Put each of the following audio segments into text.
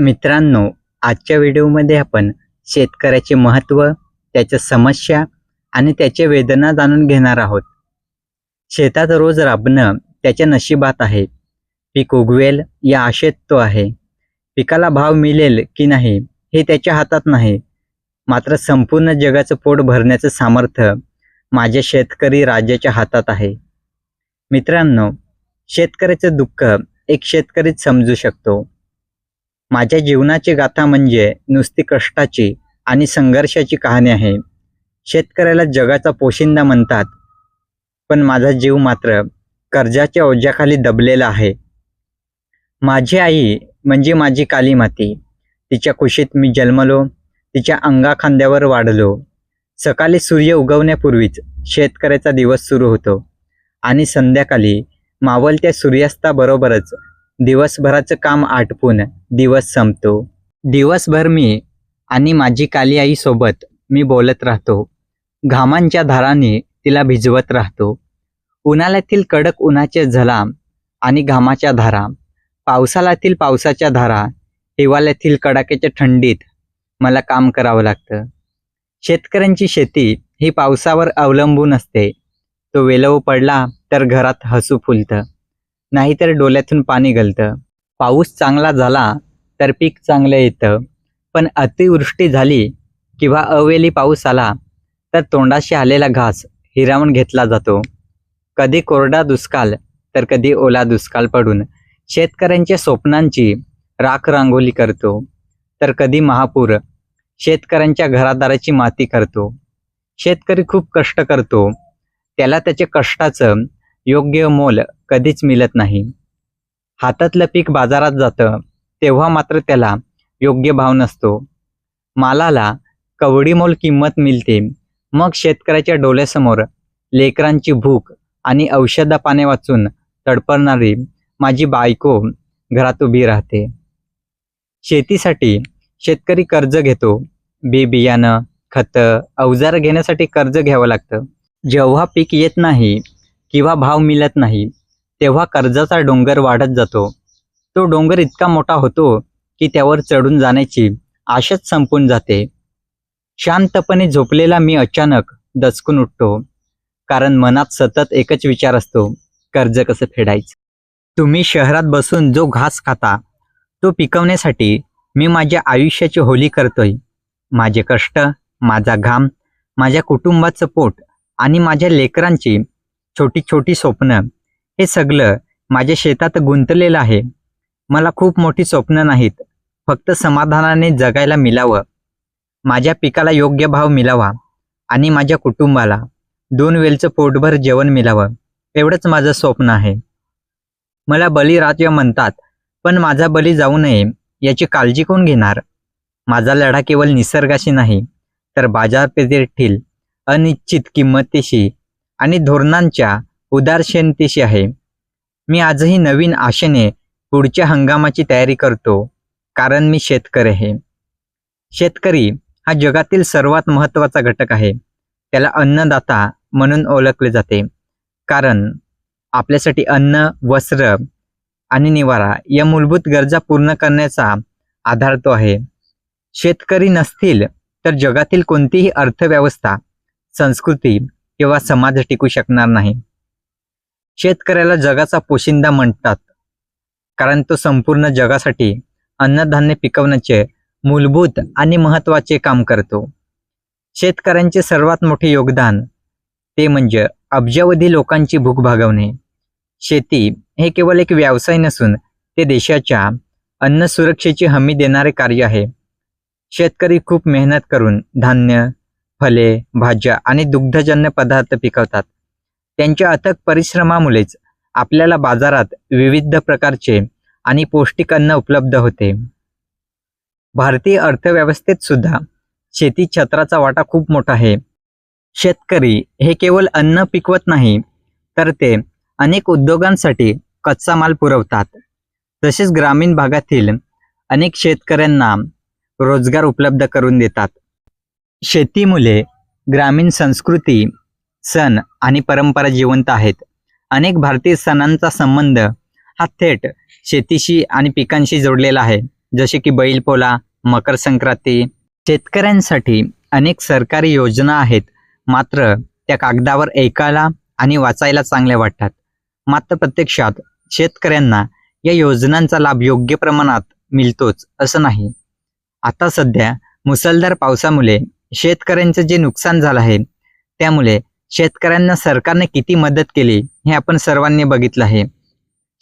मित्रांनो आजच्या व्हिडिओमध्ये आपण शेतकऱ्याचे महत्त्व त्याच्या समस्या आणि त्याच्या वेदना जाणून घेणार आहोत. शेतात रोज राबणं त्याच्या नशिबात आहे. पीक उगवेल या आशेत तो आहे. पिकाला भाव मिळेल की नाही हे त्याच्या हातात नाही. मात्र संपूर्ण जगाचं पोट भरण्याचं सामर्थ्य माझ्या शेतकरी राजाच्या हातात आहे. मित्रांनो शेतकऱ्याचं दुःख एक शेतकरीच समजू शकतो. माझ्या जीवनाची गाथा म्हणजे नुसती कष्टाची आणि संघर्षाची कहाणी आहे. शेतकऱ्याला जगाचा पोशिंदा म्हणतात पण माझा जीव मात्र कर्जाच्या ओझ्याखाली दबलेला आहे. माझी आई म्हणजे माझी काली माती. तिच्या कुशीत मी जन्मलो तिच्या अंगा खांद्यावर वाढलो. सकाळी सूर्य उगवण्यापूर्वीच शेतकऱ्याचा दिवस सुरू होतो आणि संध्याकाळी मावलत्या सूर्यास्ताबरोबरच दिवसभराचं काम आटपून दिवस संपतो. दिवसभर मी आणि माझी काली आईसोबत मी बोलत राहतो. घामांच्या धाराने तिला भिजवत राहतो. उन्हाळ्यातील कडक उन्हाचे झलाम आणि घामाच्या धारा पावसाळ्यातील पावसाच्या धारा हिवाळ्यातील कडाक्याच्या थंडीत मला काम करावं लागतं. शेतकऱ्यांची शेती ही पावसावर अवलंबून असते. तो वेलव पडला तर घरात हसू फुलतं. नाहीतर डोल्यातून पाणी गलतं पाऊस चांगला झाला तर पीक चांगलं येतं. पण अतिवृष्टी झाली किंवा अवेली पाऊस आला तर तोंडाशी आलेला घास हिरावून घेतला जातो. कधी कोरडा दुष्काळ तर कधी ओला दुष्काळ पडून शेतकऱ्यांच्या स्वप्नांची राख रांगोली करतो. तर कधी महापूर शेतकऱ्यांच्या घरादाराची माती करतो. शेतकरी खूप कष्ट करतो. त्याला त्याच्या कष्टाचं योग्य मोल कधीच मिळत नाही. हातातलं पीक बाजारात जातं तेव्हा मात्र त्याला योग्य भाव नसतो. मालाला कवडी मोल किंमत मिळते. मग शेतकऱ्याच्या डोळ्यासमोर लेकरांची भूक आणि औषधा पाने वाचून तडपडणारी माझी बायको घरात उभी राहते. शेतीसाठी शेतकरी कर्ज घेतो. बी बियाणं खतं अवजार घेण्यासाठी कर्ज घ्यावं लागतं. जेव्हा पीक येत नाही किंवा भाव मिळत नाही तेव्हा कर्जाचा डोंगर वाढत जातो. तो डोंगर इतका मोठा होतो की त्यावर चढून जाण्याची आशाच संपून जाते. शांतपणे झोपलेला मी अचानक दचकून उठतो कारण मनात सतत एकच विचार असतो कर्ज कसं फेडायचं? तुम्ही शहरात बसून जो घास खाता तो पिकवण्यासाठी मी माझ्या आयुष्याची होली करतोय. माझे कष्ट माझा घाम माझ्या कुटुंबाचं पोट आणि माझ्या लेकरांची छोटी छोटी स्वप्न. हे सगळं माझ्या शेतात गुंतलेलं आहे. मला खूप मोठी स्वप्न नाहीत. फक्त समाधानाने जगायला मिळावं माझ्या पिकाला योग्य भाव मिळावा आणि माझ्या कुटुंबाला दोन वेळचं पोटभर जेवण मिळावं एवढंच माझं स्वप्न आहे. मला बळीराजा म्हणतात पण माझा बळी जाऊ नये याची काळजी कोण घेणार? माझा लढा केवळ निसर्गाशी नाही तर बाजारपेठेतील अनिश्चित किंमतीशी आणि धोरणांच्या उदारशनतेशी आहे. मी आजही नवीन आशेने पुढच्या हंगामाची तयारी करतो कारण मी शेतकरी आहे. शेतकरी हा जगातील सर्वात महत्त्वाचा घटक आहे. त्याला अन्नदाता म्हणून ओळखले जाते. कारण आपल्यासाठी अन्न वस्त्र आणि निवारा या मूलभूत गरजा पूर्ण करण्याचा आधार तो आहे. शेतकरी नसतील तर जगातील कोणतीही अर्थव्यवस्था संस्कृती किंवा समाज टिकू शकणार नाही. शेतकऱ्याला जगाचा पोशिंदा म्हणतात. कारण तो संपूर्ण जगासाठी अन्नधान्य पिकवण्याचे मूलभूत आणि महत्त्वाचे काम करतो. शेतकऱ्यांचे सर्वात मोठे योगदान ते म्हणजे अब्जावधी लोकांची भूक भागवणे. शेती हे केवळ एक व्यवसाय नसून ते देशाच्या अन्न सुरक्षेची हमी देणारे कार्य आहे. शेतकरी खूप मेहनत करून धान्य फले भाज्या आणि दुग्धजन्य पदार्थ पिकवतात. त्यांच्या अथक परिश्रमामुळेच आपल्याला बाजारात विविध प्रकारचे आणि पौष्टिक अन्न उपलब्ध होते. भारतीय अर्थव्यवस्थेत सुद्धा शेती क्षेत्राचा वाटा खूप मोठा आहे. शेतकरी हे केवळ अन्न पिकवत नाही तर ते अनेक उद्योगांसाठी कच्चा माल पुरवतात. तसेच ग्रामीण भागातील अनेक शेतकऱ्यांना रोजगार उपलब्ध करून देतात. शेतीमुळे ग्रामीण संस्कृती सण आणि परंपरा जिवंत आहेत. अनेक भारतीय सणांचा संबंध हा थेट शेतीशी आणि पिकांशी जोडलेला आहे. जसे की बैलपोला मकर संक्रांती. शेतकऱ्यांसाठी अनेक सरकारी योजना आहेत. मात्र त्या कागदावर ऐकायला आणि वाचायला चांगल्या वाटतात. मात्र प्रत्यक्षात शेतकऱ्यांना या योजनांचा लाभ योग्य प्रमाणात मिळतोच असं नाही. आता सध्या मुसळधार पावसामुळे शेतकऱ्यांचं जे नुकसान झालं आहे त्यामुळे शेतकऱ्यांना सरकारने किती मदत केली हे आपण सर्वांनी बघितलं आहे.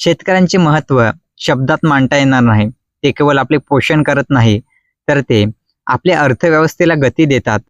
शेतकऱ्यांचे महत्त्व शब्दात मांडता येणार नाही ते केवळ आपले पोषण करत नाही तर ते आपल्या अर्थव्यवस्थेला गती देतात.